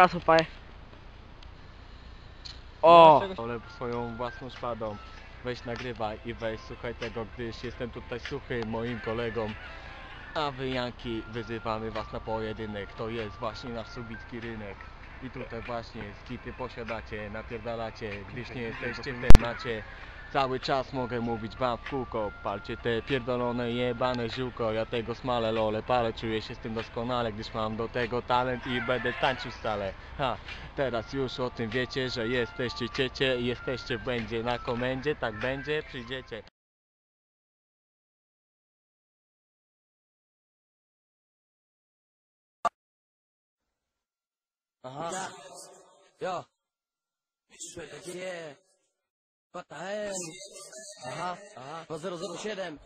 Raz upaj. O! Ale swoją własną szpadą. Weź nagrywaj i weź słuchaj tego, gdyż jestem tutaj suchy moim kolegą. A wy Janki wyzywamy was na pojedynek. To jest właśnie nasz subicki rynek. I tutaj właśnie skipy posiadacie, napierdalacie, gdyż nie jesteście w temacie. Cały czas mogę mówić wam w kółko Palcie te pierdolone jebane ziółko Ja tego smalę lole palę Czuję się z tym doskonale Gdyż mam do tego talent i będę tańczył stale Ha, teraz już o tym wiecie Że jesteście ciecie i jesteście w będzie na komendzie Tak będzie, przyjdziecie Aha. Yo. Yeah. Aha, aha, 2007.